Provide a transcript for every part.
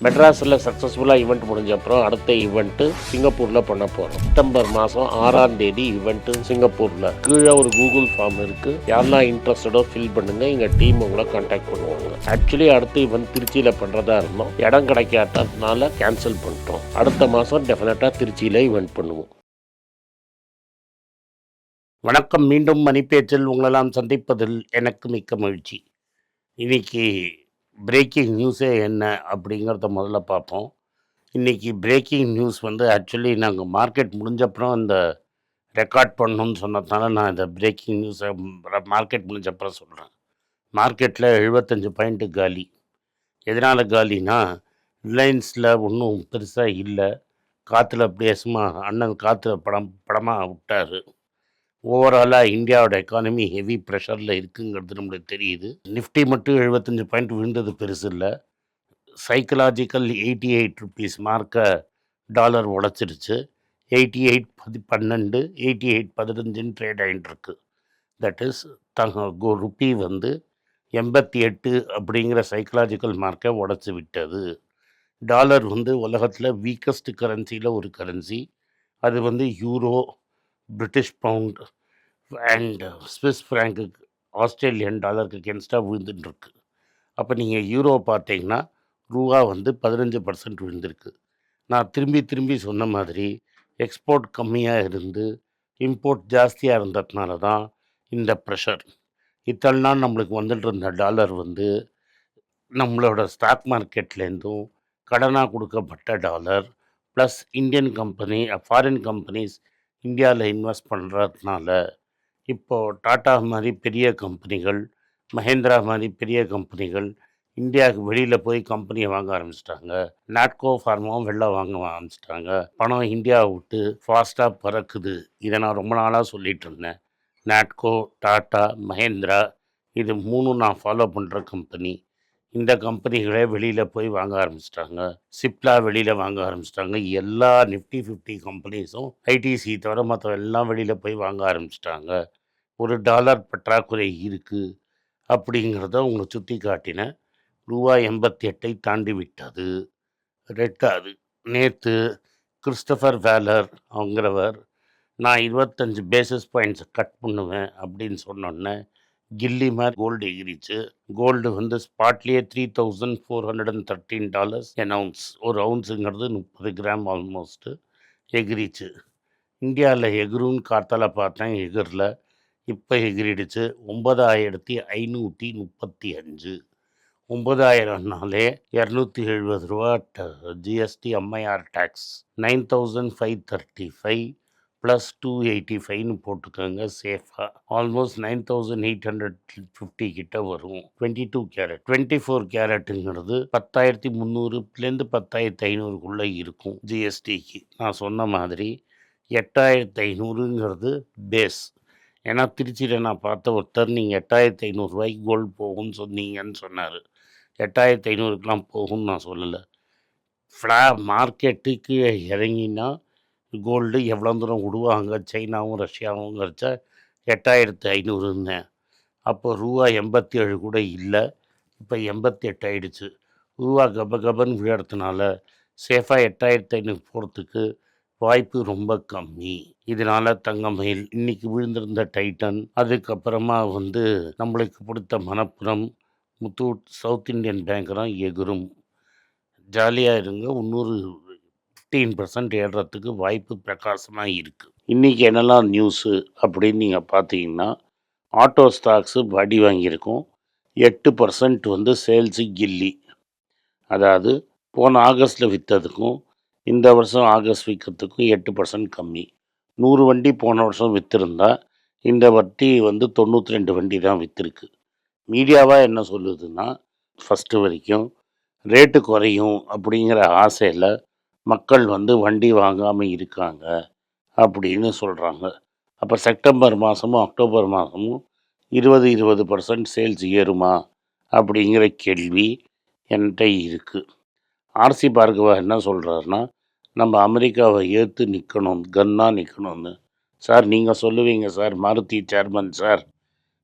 மெட்ராஸில் சக்ஸஸ்ஃபுல்லாக ஈவெண்ட் முடிஞ்ச அப்புறம் அடுத்த ஈவெண்ட்டு சிங்கப்பூரில் பண்ண போகிறோம் செப்டம்பர் மாதம் ஆறாம் தேதி ஈவெண்ட்டு சிங்கப்பூரில். கீழே ஒரு கூகுள் ஃபார்ம் இருக்குது யாரெல்லாம் இன்ட்ரெஸ்டடோ ஃபில் பண்ணுங்கள் எங்கள் டீம் உங்களை கான்டாக்ட் பண்ணுவாங்க. ஆக்சுவலி அடுத்த ஈவெண்ட் திருச்சியில் பண்ணுறதா இருந்தோம். இடம் கிடைக்காததுனால கேன்சல் பண்ணிட்டோம். அடுத்த மாதம் டெஃபினட்டாக திருச்சியில் ஈவெண்ட் பண்ணுவோம். வணக்கம். மீண்டும் மணிப்பேச்சில் உங்களெல்லாம் சந்திப்பதில் எனக்கு மிக்க மகிழ்ச்சி. இன்னைக்கு பிரேக்கிங் நியூஸே என்ன அப்படிங்கிறத முதல்ல பார்ப்போம். இன்றைக்கி பிரேக்கிங் நியூஸ் வந்து ஆக்சுவலி நாங்கள் மார்க்கெட் முடிஞ்சப்புறம் இந்த ரெக்கார்ட் பண்ணணும்னு சொன்னதுனால நான் இந்த பிரேக்கிங் நியூஸை மார்க்கெட் முடிஞ்சப்புறம் சொல்கிறேன் மார்க்கெட்டில் எழுபத்தஞ்சு பாயிண்ட்டு காலி. எதனால் காலினா ரிலையன்ஸில் ஒன்றும் பெருசாக இல்லை. காற்றுல அப்படியே சும்மா அண்ணன் காற்றுல படம் படமாக விட்டார். ஓவராலாக இந்தியாவோட எக்கானமி ஹெவி ப்ரெஷரில் இருக்குங்கிறது நம்மளுக்கு தெரியுது. நிஃப்டி மட்டும் எழுபத்தஞ்சு பாயிண்ட் விழுந்தது பெருசு இல்லை. சைக்கலாஜிக்கல் எயிட்டி எயிட் ருபீஸ் மார்க்கை டாலர் உடச்சிருச்சு. எயிட்டி எயிட் பதி பன்னெண்டு எயிட்டி எயிட் பதினஞ்சுன்னு ட்ரேட் ஆகிட்டுருக்கு தட் இஸ் தங்க கோ ருப்பி வந்து எண்பத்தி எட்டு அப்படிங்கிற சைக்கலாஜிக்கல் மார்க்கை உடச்சி விட்டது. டாலர் வந்து உலகத்தில் வீக்கஸ்ட் கரன்சியில் ஒரு கரன்சி அது வந்து euro British pound and Swiss franc Australian டாலருக்கு கென்ஸ்டாக விழுந்துட்டுருக்கு. அப்போ நீங்கள் யூரோ பார்த்தீங்கன்னா ரூபா வந்து பதினஞ்சு பர்சன்ட் விழுந்திருக்கு. நான் திரும்பி திரும்பி சொன்ன மாதிரி எக்ஸ்போர்ட் கம்மியாக இருந்து இம்போர்ட் ஜாஸ்தியாக இருந்ததுனால தான் இந்த ப்ரெஷர் இத்தனை நாள் நம்மளுக்கு வந்துட்டு இருந்த டாலர் வந்து நம்மளோட ஸ்டாக் மார்க்கெட்லேருந்தும் கடனாக கொடுக்கப்பட்ட dollar plus Indian company foreign companies இந்தியாவில் இன்வெஸ்ட் பண்ணுறதுனால இப்போது டாட்டா மாதிரி பெரிய கம்பெனிகள் மஹேந்திரா மாதிரி பெரிய கம்பெனிகள் இந்தியாவுக்கு வெளியில் போய் கம்பெனியை வாங்க ஆரம்பிச்சிட்டாங்க. நாட்கோ ஃபார்மாவும் வெளில வாங்க ஆரம்பிச்சிட்டாங்க. பணம் இந்தியாவை விட்டு ஃபாஸ்ட்டாக பறக்குது. இதை நான் ரொம்ப நாளாக சொல்லிட்டு இருந்தேன். நாட்கோ டாட்டா மஹேந்திரா இது மூணும் நான் ஃபாலோ பண்ணுற கம்பெனி இந்த கம்பெனிகளே வெளியில் போய் வாங்க ஆரம்பிச்சிட்டாங்க. சிப்லா வெளியில் வாங்க ஆரம்பிச்சிட்டாங்க. எல்லா நிஃப்டி ஃபிஃப்டி கம்பெனிஸும் ஐடிசி தவிர மற்ற எல்லாம் வெளியில் போய் வாங்க ஆரம்பிச்சிட்டாங்க. ஒரு டாலர் பற்றாக்குறை இருக்குது அப்படிங்கிறத உங்களை சுற்றி காட்டின ரூபா எண்பத்தி எட்டை தாண்டி விட்டது. ரெட்டாது நேற்று கிறிஸ்டபர் வேலர் அவங்கிறவர் நான் இருபத்தஞ்சு பேசிஸ் பாயிண்ட்ஸை கட் பண்ணுவேன் அப்படின்னு சொன்னோன்னே கில்லி மேர் கோல்டு எகிரிச்சு கோல்டு வந்து ஸ்பாட்லேயே three thousand four hundred and thirteen dollars an ounce ஒரு அவுன்ஸுங்கிறது முப்பது கிராம் ஆல்மோஸ்ட்டு எகிரிச்சு. இந்தியாவில் எகிருன்னு காத்தால பார்த்தேன் எகிரில். இப்போ எகிரிடுச்சு. ஒன்பதாயிரத்தி ஐநூற்றி முப்பத்தி அஞ்சு. ஒம்பதாயிரம்னாலே இரநூத்தி எழுபது ரூபா GST MIR tax nine thousand five thirty five plus two eighty ஃபைவ்னு போட்டுக்கோங்க சேஃபாக almost nine thousand eight hundred fifty கிட்ட வரும். Twenty two carat twenty four கேரட்டுங்கிறது பத்தாயிரத்தி முந்நூறுலேருந்து பத்தாயிரத்தி ஐநூறுக்குள்ளே இருக்கும் ஜிஎஸ்டிக்கு நான் சொன்ன மாதிரி எட்டாயிரத்தி ஐநூறுங்கிறது பேஸ் ஏன்னா திருச்சியில் நான் பார்த்த ஒருத்தர் நீங்கள் எட்டாயிரத்தி ஐநூறுரூவாய்க்கு கோல்டு போகும்னு சொன்னீங்கன்னு சொன்னார். எட்டாயிரத்தி ஐநூறுக்கெலாம் போகும்னு நான் சொல்லலை. ஃப்ளா மார்க்கெட்டுக்கு இறங்கினா கோல்டு எவ்வளோ தூரம் விடுவாங்க சைனாவும் ரஷ்யாவும் கிடச்சா எட்டாயிரத்து ஐநூறுன்னு அப்போ ரூபா எண்பத்தி ஏழு கூட இல்லை. இப்போ எண்பத்தி எட்டு ஆயிடுச்சு. ரூபா கப கபன்னு விழறதுனால சேஃபாக எட்டாயிரத்து ஐநூறு போகிறதுக்கு வாய்ப்பு ரொம்ப கம்மி. இதனால தங்கமயில் இன்னைக்கு விழுந்திருந்த டைட்டன் அதுக்கப்புறமா வந்து நம்மளுக்கு பிடித்த மணப்புறம் முத்தூட் சவுத் இந்தியன் பேங்க்லாம் எகுரும் ஜாலியாக இருங்க. இன்னொரு ஃபிஃப்டீன் பர்சன்ட் ஏறுறதுக்கு வாய்ப்பு பிரகாசமாக இருக்குது இன்றைக்கி என்னெல்லாம் நியூஸு அப்படின்னு நீங்கள் பார்த்தீங்கன்னா ஆட்டோ ஸ்டாக்ஸு வடி வாங்கியிருக்கோம். எட்டு பர்சன்ட் வந்து சேல்ஸு கில்லி. அதாவது போன ஆகஸ்ட்டில் விற்றதுக்கும் இந்த வருஷம் ஆகஸ்ட் விற்கிறதுக்கும் எட்டு பர்சன்ட் கம்மி. நூறு வண்டி போன வருஷம் விற்றுருந்தா இந்த வட்டி வந்து தொண்ணூற்றி ரெண்டு வண்டி தான் விற்றுருக்கு மீடியாவாக என்ன சொல்லுதுன்னா ஃபஸ்ட்டு வரைக்கும் ரேட்டு குறையும் அப்படிங்கிற ஆசையில் மக்கள் வந்து வண்டி வாங்காமல் இருக்காங்க அப்படின்னு சொல்கிறாங்க அப்போ செப்டம்பர் மாதமும் அக்டோபர் மாதமும் இருபது இருபது பர்சன்ட் சேல்ஸ் ஏறுமா அப்படிங்கிற கேள்வி என்கிட்ட இருக்குது ஆர்சி பார்கவா என்ன சொல்கிறாருன்னா நம்ம அமெரிக்காவை ஏற்று நிற்கணும் கன்னாக நிற்கணும்னு சார் நீங்கள் சொல்லுவீங்க சார் மாருதி சேர்மன் சார்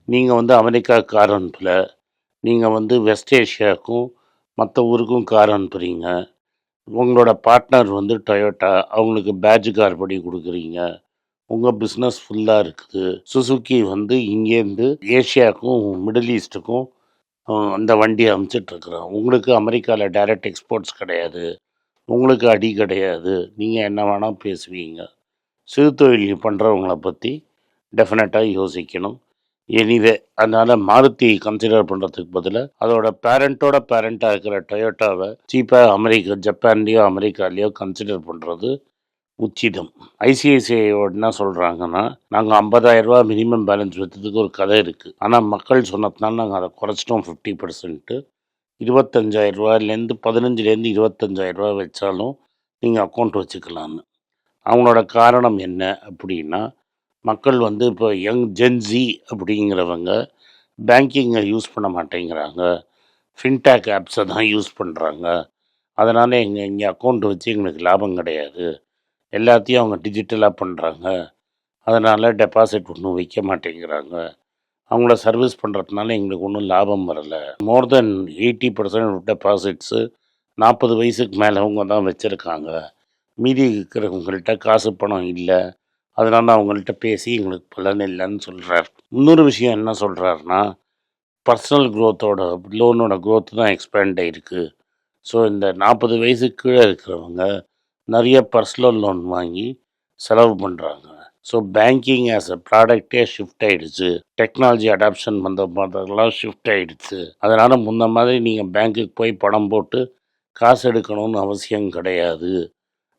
நீங்கள் வந்து அமெரிக்காவுக்கு கார் அனுப்பலை நீங்கள் வந்து வெஸ்ட் ஏஷியாவுக்கும் மற்ற ஊருக்கும் கார் அனுப்புகிறீங்க உங்களோட பார்ட்னர் வந்து டொயோட்டா அவங்களுக்கு பேட்ஜ் கார் படி கொடுக்குறீங்க. உங்கள் பிஸ்னஸ் ஃபுல்லாக இருக்குது. சுசுக்கி வந்து இங்கேருந்து ஏஷியாவுக்கும் மிடில் ஈஸ்ட்டுக்கும் அந்த வண்டியை அமுச்சிட்ருக்குறோம் உங்களுக்கு அமெரிக்காவில் டைரக்ட் எக்ஸ்போர்ட்ஸ் கிடையாது. உங்களுக்கு அடி கிடையாது. நீங்கள் என்ன வேணால் பேசுவீங்க. சிறு தொழில் பண்ணுறவங்கள பற்றி டெஃபினட்டாக யோசிக்கணும். எனிவே அதனால் மாருதி கன்சிடர் பண்ணுறதுக்கு பதிலாக அதோட பேரண்ட்டோட பேரண்ட்டாக இருக்கிற டொயோட்டாவை சீப்பாக அமெரிக்கா ஜப்பான்லேயோ அமெரிக்காலேயோ கன்சிடர் பண்ணுறது உச்சிதம். ஐசிஐசிஐயோட என்ன சொல்கிறாங்கன்னா நாங்கள் ஐம்பதாயிரரூபா மினிமம் பேலன்ஸ் வைத்ததுக்கு ஒரு கதை இருக்குது ஆனால் மக்கள் சொன்னதுனால நாங்கள் அதை குறைச்சிட்டோம் ஃபிஃப்டி பர்சன்ட்டு இருபத்தஞ்சாயிரரூவாலேருந்து பதினஞ்சுலேருந்து இருபத்தஞ்சாயிரரூவா வச்சாலும் நீங்கள் அக்கௌண்ட் வச்சுக்கலான்னு அவங்களோட காரணம் என்ன அப்படின்னா மக்கள் வந்து இப்போ யங் ஜென்ஜி அப்படிங்கிறவங்க பேங்கிங்கை யூஸ் பண்ண மாட்டேங்கிறாங்க. ஃபின்டேக் ஆப்ஸை தான் யூஸ் பண்ணுறாங்க அதனால் எங்கள் இங்கே அக்கௌண்ட் வச்சு எங்களுக்கு லாபம் கிடையாது. எல்லாத்தையும் அவங்க டிஜிட்டலாக பண்ணுறாங்க அதனால் டெபாசிட் ஒன்றும் வைக்க மாட்டேங்கிறாங்க. அவங்கள சர்வீஸ் பண்ணுறதுனால எங்களுக்கு ஒன்றும் லாபம் வரலை. More then eighty percent deposits நாற்பது வயசுக்கு அவங்க தான் வச்சுருக்காங்க. மீதி இருக்கிறவங்கள்ட்ட காசு பணம் இல்லை. அதனால் அவங்கள்ட்ட பேசி எங்களுக்கு பலன் இல்லைன்னு சொல்கிறார் இன்னொரு விஷயம் என்ன சொல்கிறாருன்னா பர்சனல் க்ரோத்தோட லோனோட க்ரோத் தான் எக்ஸ்பேண்ட் ஆகிருக்கு ஸோ இந்த நாற்பது வயசுக்கு கீழே இருக்கிறவங்க நிறைய பர்சனல் லோன் வாங்கி செலவு பண்ணுறாங்க ஸோ பேங்கிங் ஆஸ் அ ப்ராடக்டே ஷிஃப்ட் ஆகிடுச்சு டெக்னாலஜி அடாப்ஷன் வந்த மாதிரிலாம் ஷிஃப்ட் ஆகிடுச்சு அதனால் முன்ன மாதிரி நீங்கள் பேங்க்குக்கு போய் பணம் போட்டு காசு எடுக்கணும்னு அவசியம் கிடையாது.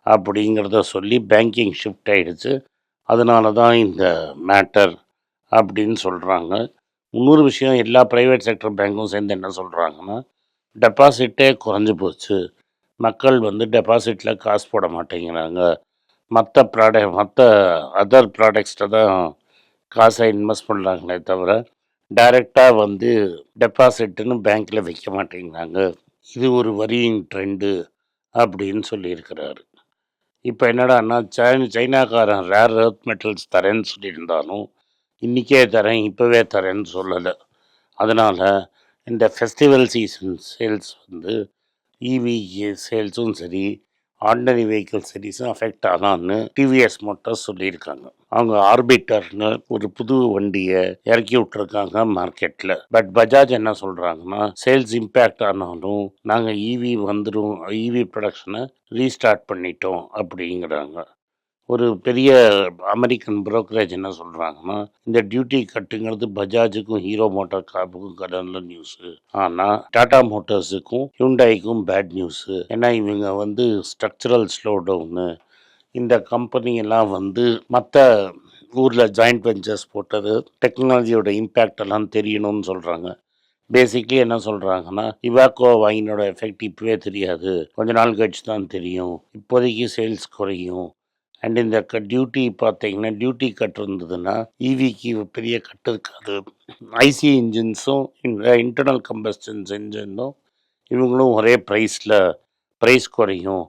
அப்படிங்கிறத சொல்லி பேங்கிங் ஷிஃப்ட் ஆகிடுச்சு அதனால தான் இந்த மேட்டர் அப்படின்னு சொல்கிறாங்க இன்னொரு விஷயம் எல்லா ப்ரைவேட் செக்டர் பேங்க்கும் சேர்ந்து என்ன சொல்கிறாங்கன்னா டெபாசிட்டே குறைஞ்சி போச்சு. மக்கள் வந்து டெபாசிட்டில் காசு போட மாட்டேங்கிறாங்க. மற்ற ப்ராடக்ட் மற்ற அதர் ப்ராடக்ட்ஸில் தான் காசை இன்வெஸ்ட் பண்ணுறாங்களே தவிர டைரெக்டாக வந்து டெபாசிட்டுன்னு பேங்க்கில் வைக்க மாட்டேங்கிறாங்க. இது ஒரு வரியிங் ட்ரெண்டு அப்படின்னு சொல்லியிருக்கிறாரு. இப்போ என்னடான்னா சைன சைனாக்காரன் ரேர் எர்த் மெட்டல்ஸ் தரேன்னு சொல்லியிருந்தாலும் இன்றைக்கே தரேன் இப்போவே தரேன்னு சொல்லலை. அதனால் இந்த ஃபெஸ்டிவல் சீசன் சேல்ஸ் வந்து இவி சேல்ஸும் சரி ஆர்டினரி வெஹிக்கிள் சீரிஸும் அஃபெக்ட் ஆனான்னு டிவிஎஸ் மோட்டார்ஸ் சொல்லியிருக்காங்க. அவங்க ஆர்பிட்டர்னு ஒரு புது வண்டியை இறக்கி விட்டுருக்காங்க மார்க்கெட்டில் பட் பஜாஜ் என்ன சொல்கிறாங்கன்னா சேல்ஸ் இம்பேக்ட் ஆனாலும் நாங்கள் இவி வந்துடும் இவி ப்ரொடக்ஷனை ரீஸ்டார்ட் பண்ணிட்டோம் அப்படிங்கிறாங்க. ஒரு பெரிய அமெரிக்கன் புரோக்கரேஜ் என்ன சொல்கிறாங்கன்னா இந்த டியூட்டி கட்டுங்கிறது பஜாஜுக்கும் ஹீரோ மோட்டார் கார்புக்கும் கடனில் நியூஸு ஆனால் டாடா மோட்டார்ஸுக்கும் ஹியூண்டாய்க்கும் பேட் நியூஸு ஏன்னா இவங்க வந்து ஸ்ட்ரக்சரல் ஸ்லோ டவுனு இந்த கம்பெனியெல்லாம் வந்து மற்ற ஊரில் ஜாயிண்ட் வெஞ்சர்ஸ் போட்டது டெக்னாலஜியோட இம்பேக்ட் எல்லாம் தெரியணும்னு சொல்கிறாங்க பேசிக்லி என்ன சொல்கிறாங்கன்னா இவாக்கோ வாங்கினோட எஃபெக்ட் இப்போவே தெரியாது. கொஞ்ச நாள் கழிச்சு தான் தெரியும். இப்போதைக்கு சேல்ஸ் குறையும். அண்ட் இந்த க டியூட்டி பார்த்தீங்கன்னா டியூட்டி கட் இருந்ததுன்னா ஈவிக்கு பெரிய கட் இருக்காது ஐசி இன்ஜின்ஸும் இந்த இன்டர்னல் கம்பஸ்டன்ஸ் இன்ஜினும் இவங்களும் ஒரே ப்ரைஸில் ப்ரைஸ் குறையும்.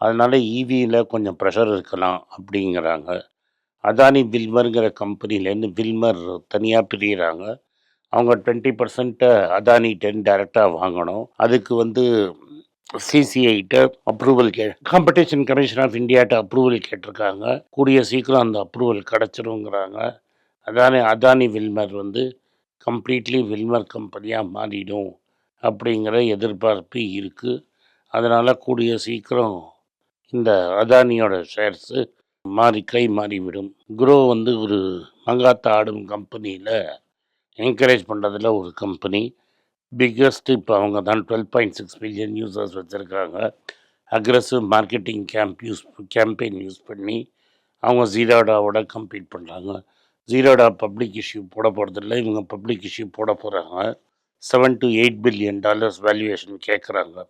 அதனால் ஈவியில் e கொஞ்சம் ப்ரெஷர் இருக்கலாம் அப்படிங்கிறாங்க. அதானி வில்மருங்கிற கம்பெனிலேருந்து வில்மர் தனியாக பிரிகிறாங்க அவங்க டுவெண்ட்டி பர்சன்ட்டை அதானி டென் டைரெக்டாக வாங்கணும். அதுக்கு வந்து சிசிஐட்டு அப்ரூவல் கே காம்படிஷன் கமிஷன் ஆஃப் இந்தியாட்ட அப்ரூவல் கேட்டிருக்காங்க. கூடிய சீக்கிரம் அந்த அப்ரூவல் கிடச்சிருங்கிறாங்க. அதானி அதானி வில்மர் வந்து கம்ப்ளீட்லி வில்மர் கம்பெனியாக மாறிடும் அப்படிங்கிற எதிர்பார்ப்பு இருக்குது அதனால் கூடிய சீக்கிரம் இந்த அதானியோட ஷேர்ஸு மாறி கை மாறிவிடும். குரோ வந்து ஒரு மங்காத்த ஆடும் கம்பெனியில் என்கரேஜ் பண்ணுறதுல ஒரு கம்பெனி பிக்கஸ்ட் இப்போ அவங்க தான் twelve point six million users வச்சுருக்காங்க. Aggressive marketing camp use campaign use பண்ணி அவங்க ஜீரோடாவோட கம்பீட் பண்ணுறாங்க ஜீரோடா பப்ளிக் இஷ்யூ போட போகிறதில்ல இவங்க பப்ளிக் இஷ்யூ போட போகிறாங்க seven to eight billion dollars valuation கேட்குறாங்க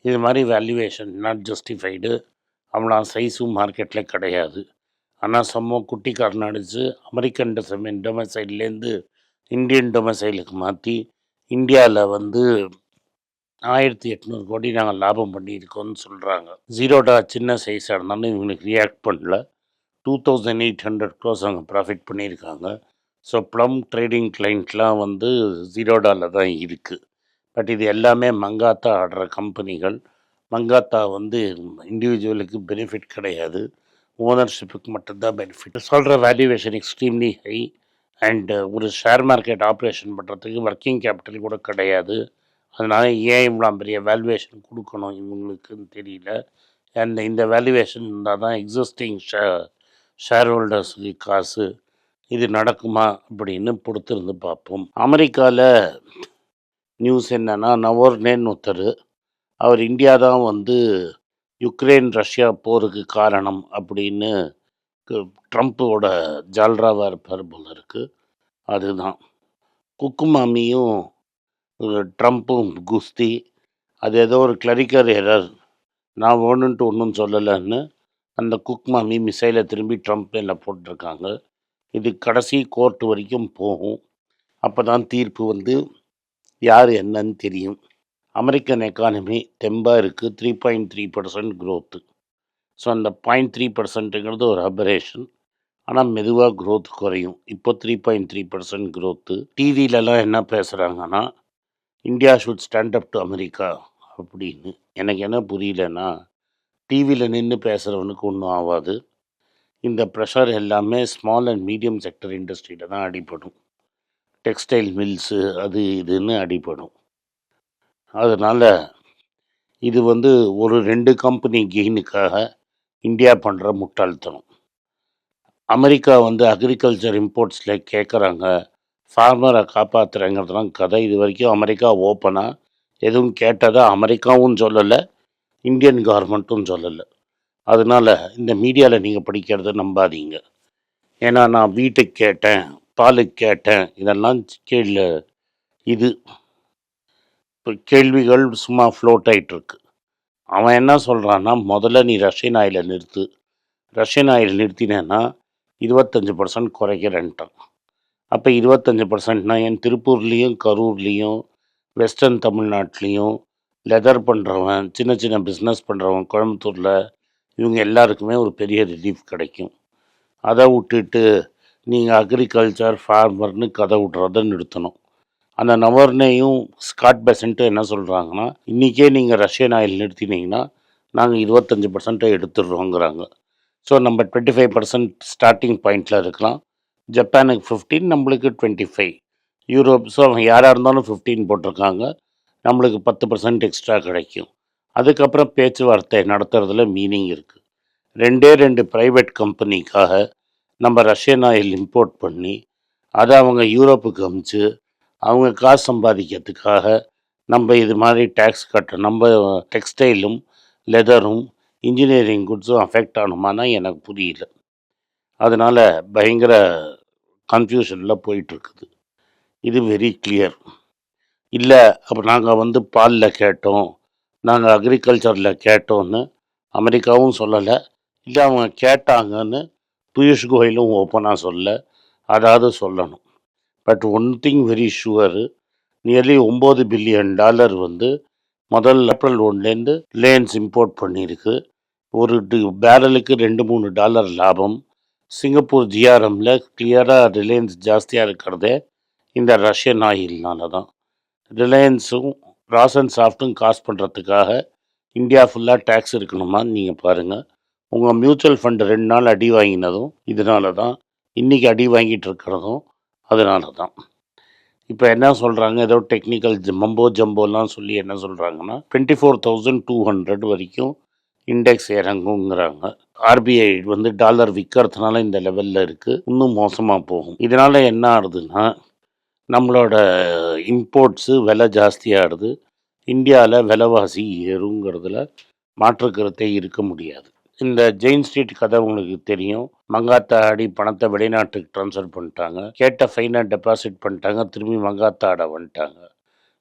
இது மாதிரி வேல்யூவேஷன் நாட் ஜஸ்டிஃபைடு அவ்வளோ சைஸும் மார்க்கெட்டில் கிடையாது. ஆனால் செம்ம குட்டி அடிச்சு அமெரிக்கன் டொசைன் டொமசைல்லேருந்து இந்தியன் டொமசைலுக்கு மாற்றி இந்தியாவில் வந்து ஆயிரத்தி எட்நூறு கோடி நாங்கள் லாபம் பண்ணியிருக்கோம்னு சொல்கிறாங்க ஜீரோடா சின்ன சைஸாக இருந்தாலும் இவங்களுக்கு ரியாக்ட் பண்ணல. Two thousand eight hundred crores அவங்க ப்ராஃபிட் பண்ணியிருக்காங்க. ஸோ ப்ளம் ட்ரேடிங் கிளைண்ட்லாம் வந்து ஜீரோடாவில் தான் இருக்குது பட் இது எல்லாமே மங்காத்தா ஆடுற கம்பெனிகள் மங்காத்தா வந்து இண்டிவிஜுவலுக்கு பெனிஃபிட் கிடையாது. ஓனர்ஷிப்புக்கு மட்டும்தான் பெனிஃபிட் சொல்கிற வேல்யூவேஷன் எக்ஸ்ட்ரீம்லி ஹை அண்டு ஒரு ஷேர் மார்க்கெட் ஆப்ரேஷன் பண்ணுறதுக்கு ஒர்க்கிங் கேபிட்டல் கூட கிடையாது. அதனால் ஏன் இவ்வளோ பெரிய வேல்யூவேஷன் கொடுக்கணும் இவங்களுக்குன்னு தெரியல. அண்ட் இந்த வேல்யூவேஷன் இருந்தால் தான் எக்ஸிஸ்டிங் ஷே ஷேர் ஹோல்டர்ஸுக்கு காசு இது நடக்குமா அப்படின்னு பொறுத்திருந்து பார்ப்போம். அமெரிக்காவில் நியூஸ் என்னென்னா நவோர்னேன்னு ஒருத்தர் அவர் இந்தியா தான் வந்து யுக்ரைன் ரஷ்யா போருக்கு காரணம் அப்படின்னு ட்ரம்ப்போட ஜால்ராவாக இருப்பார் போல இருக்குது அதுதான். குக்குமாமியும் ட்ரம்ப்பும் குஸ்தி அது ஏதோ ஒரு கிளரிக்கர் எரர் நான் ஒன்றுன்ட்டு ஒன்றும் சொல்லலைன்னு அந்த குக் மாமி மிசைலை திரும்பி ட்ரம்ப் மேலே போட்டிருக்காங்க. இது கடைசி கோர்ட் வரைக்கும் போகும். அப்போ தான் தீர்ப்பு வந்து யார் என்னன்னு தெரியும். அமெரிக்கன் எக்கானமி தெம்பாக இருக்குது three point three percent growth so அந்த பாயிண்ட் த்ரீ பர்சன்ட்டுங்கிறது ஒரு அபரேஷன் ஆனால் மெதுவாக க்ரோத் குறையும். இப்போ three point three percent growth டிவிலலாம் என்ன பேசுகிறாங்கன்னா India should stand up to America அப்படின்னு. எனக்கு என்ன புரியலன்னா டிவியில் நின்று பேசுகிறவனுக்கு ஒன்றும் ஆகாது இந்த ப்ரெஷர் எல்லாமே ஸ்மால் அண்ட் மீடியம் செக்டர் இண்டஸ்ட்ரியில் தான் அடிபடும். டெக்ஸ்டைல் மில்ஸு அது இதுன்னு அடிபடும். அதனால் இது வந்து ஒரு ரெண்டு கம்பெனி கெயினுக்காக இந்தியா பண்ணுற முட்டாள்தனம். அமெரிக்கா வந்து அக்ரிகல்ச்சர் இம்போர்ட்ஸில் கேட்குறாங்க ஃபார்மரை காப்பாற்றுறேங்கிறதுலாம் கதை. இது வரைக்கும் அமெரிக்கா ஓப்பனாக எதுவும் கேட்டதை அமெரிக்காவும் சொல்லலை இந்தியன் கவர்மெண்ட்டும் சொல்லலை. அதனால் இந்த மீடியாவில் நீங்கள் படிக்கிறத நம்பாதீங்க. ஏன்னா நான் வீட்டுக்கு கேட்டேன் பாலுக்கு கேட்டேன். இதெல்லாம் கேள்வி இது இப்போ கேள்விகள் சும்மா ஃப்ளோட் ஆகிட்டுருக்கு அவன் என்ன சொல்கிறான்னா முதல்ல நீ ரஷ்யன் ஆயிலை நிறுத்து. ரஷ்யன் ஆயில் நிறுத்தினேன்னா இருபத்தஞ்சி பர்சன்ட் குறைக்கிறேன்ட்டான் அப்போ இருபத்தஞ்சி பர்சன்ட்னா என் திருப்பூர்லேயும் கரூர்லேயும் வெஸ்டர்ன் தமிழ்நாட்டிலையும் லெதர் பண்ணுறவன் சின்ன சின்ன பிஸ்னஸ் பண்ணுறவன் கோயம்புத்தூரில் இவங்க எல்லாருக்குமே ஒரு பெரிய ரிலீஃப் கிடைக்கும். அதை விட்டுட்டு நீங்கள் அக்ரிகல்ச்சர் ஃபார்மர்னு கதை விட்றத நிறுத்தணும். அந்த நபர்னையும் ஸ்காட் பெசன்ட்டு என்ன சொல்கிறாங்கன்னா இன்றைக்கே நீங்கள் ரஷ்யன் ஆயில் நிறுத்தினீங்கன்னா நாங்கள் இருபத்தஞ்சி பர்சன்ட்டை எடுத்துடுறோங்கிறாங்க. ஸோ நம்ம டுவெண்ட்டி ஃபைவ் பர்சன்ட் ஸ்டார்டிங் பாயிண்டில் இருக்கலாம். ஜப்பானுக்கு ஃபிஃப்டீன் நம்மளுக்கு டுவெண்ட்டி ஃபைவ் யூரோப் ஸோ அவங்க யாராக இருந்தாலும் ஃபிஃப்டீன் போட்டிருக்காங்க. நம்மளுக்கு பத்து பர்சன்ட் எக்ஸ்ட்ரா கிடைக்கும். அதுக்கப்புறம் பேச்சுவார்த்தை நடத்துறதுல மீனிங் இருக்குது ரெண்டே ரெண்டு ப்ரைவேட் கம்பெனிக்காக நம்ம ரஷ்யன் ஆயில் இம்போர்ட் பண்ணி அதை அவங்க யூரோப்புக்கு அமுச்சு அவங்க காசு சம்பாதிக்கிறதுக்காக நம்ம இது மாதிரி டேக்ஸ் கட்டணும் நம்ம டெக்ஸ்டைலும் லெதரும் இன்ஜினியரிங் குட்ஸும் அஃபெக்ட் ஆகணுமானா எனக்கு புரியல. அதனால் பயங்கர கன்ஃபியூஷனில் போயிட்டுருக்குது. இது வெரி கிளியர் இல்லை அப்போ நாங்கள் வந்து பாலில் கேட்டோம். நாங்கள் அக்ரிகல்ச்சரில் கேட்டோன்னு அமெரிக்காவும் சொல்லலை. இல்லை அவங்க கேட்டாங்கன்னு பியூஷ் கோயிலும் ஓப்பனாக சொல்ல அதாவது சொல்லணும். But one thing very sure nearly ஒம்பது பில்லியன் டாலர் வந்து முதல் ஏப்ரல் ஒன்லேருந்து ரிலையன்ஸ் இம்போர்ட் பண்ணியிருக்கு ஒரு டி- பேரலுக்கு ரெண்டு மூணு டாலர் லாபம். சிங்கப்பூர் ஜிஆர்எம்மில் கிளியராக ரிலையன்ஸ் ஜாஸ்தியாக இருக்கிறதே இந்த ரஷ்யன் ஆயில்னால தான். ரிலையன்ஸும் ராசன் சாஃப்ட்டும் காசு பண்ணுறதுக்காக இந்தியா ஃபுல்லாக டேக்ஸ் இருக்கணுமான்னு நீங்கள் பாருங்கள் உங்கள் மியூச்சுவல் ஃபண்டு ரெண்டு நாள் அடி வாங்கினதும் இதனால தான் இன்றைக்கி அடி வாங்கிட்டு இருக்கிறதும் அதனால தான் இப்போ என்ன சொல்கிறாங்க ஏதோ டெக்னிக்கல் மம்போ ஜம்போலாம் சொல்லி என்ன சொல்கிறாங்கன்னா twenty four thousand two hundred வரைக்கும் இண்டெக்ஸ் இறங்குங்கிறாங்க. ஆர்பிஐ வந்து டாலர் விற்கிறதுனால இந்த லெவலில் இருக்குது இன்னும் மோசமாக போகும். இதனால் என்ன ஆகுதுன்னா நம்மளோட இம்போர்ட்ஸு விலை ஜாஸ்தியாகிடுது இந்தியாவில் விலைவாசி ஏறுங்கிறதுல மாற்றுக்கிறதே இருக்க முடியாது. இந்த ஜெயின் ஸ்ட்ரீட் கதை உங்களுக்கு தெரியும். மங்காத்தா ஆடி பணத்தை வெளிநாட்டுக்கு ட்ரான்ஸ்ஃபர் பண்ணிட்டாங்க. கேட்ட ஃபைனை டெபாசிட் பண்ணிட்டாங்க. திரும்பி மங்காத்தா ஆட வந்துட்டாங்க.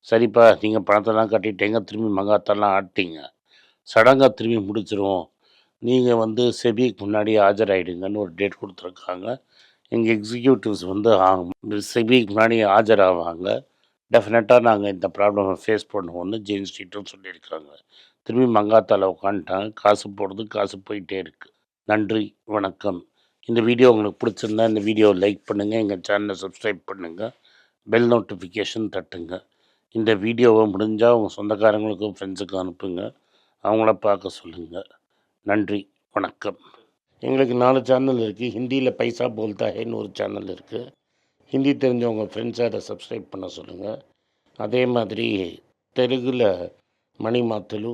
சரிப்பா நீங்கள் பணத்தெல்லாம் கட்டிட்டீங்க. திரும்பி மங்காத்தாலாம் ஆட்டிங்க. சடங்காக திரும்பி முடிச்சிருவோம். நீங்கள் வந்து செபிக்கு முன்னாடி ஆஜராயிடுங்கன்னு ஒரு டேட் கொடுத்துருக்காங்க. எங்கள் எக்ஸிக்யூட்டிவ்ஸ் வந்து செபிக்கு முன்னாடி ஆஜராவாங்க. டெஃபினட்டாக நாங்கள் இந்த ப்ராப்ளமை ஃபேஸ் பண்ணுவோம்னு ஜெயின் ஸ்ட்ரீட்டும் சொல்லியிருக்காங்க. திரும்பி மங்காத்தால் உட்காந்துட்டேன் காசு போடுறது காசு போயிட்டே இருக்குது நன்றி வணக்கம். இந்த வீடியோ உங்களுக்கு பிடிச்சிருந்தா இந்த வீடியோவை லைக் பண்ணுங்கள் எங்கள் சேனலை சப்ஸ்கிரைப் பண்ணுங்கள் பெல் நோட்டிஃபிகேஷன் தட்டுங்க. இந்த வீடியோவை முடிஞ்சால் உங்கள் சொந்தக்காரங்களுக்கும் ஃப்ரெண்ட்ஸுக்கும் அனுப்புங்க. அவங்கள பார்க்க சொல்லுங்கள் நன்றி வணக்கம். எங்களுக்கு நாலு சேனல் இருக்குது ஹிந்தியில் பைசா போல்தா ஹேன்னு ஒரு சேனல் இருக்குது ஹிந்தி தெரிஞ்சவங்க ஃப்ரெண்ட்ஸை அதை சப்ஸ்கிரைப் பண்ண சொல்லுங்கள் அதே மாதிரி தெலுங்கில் மணி மாத்துலு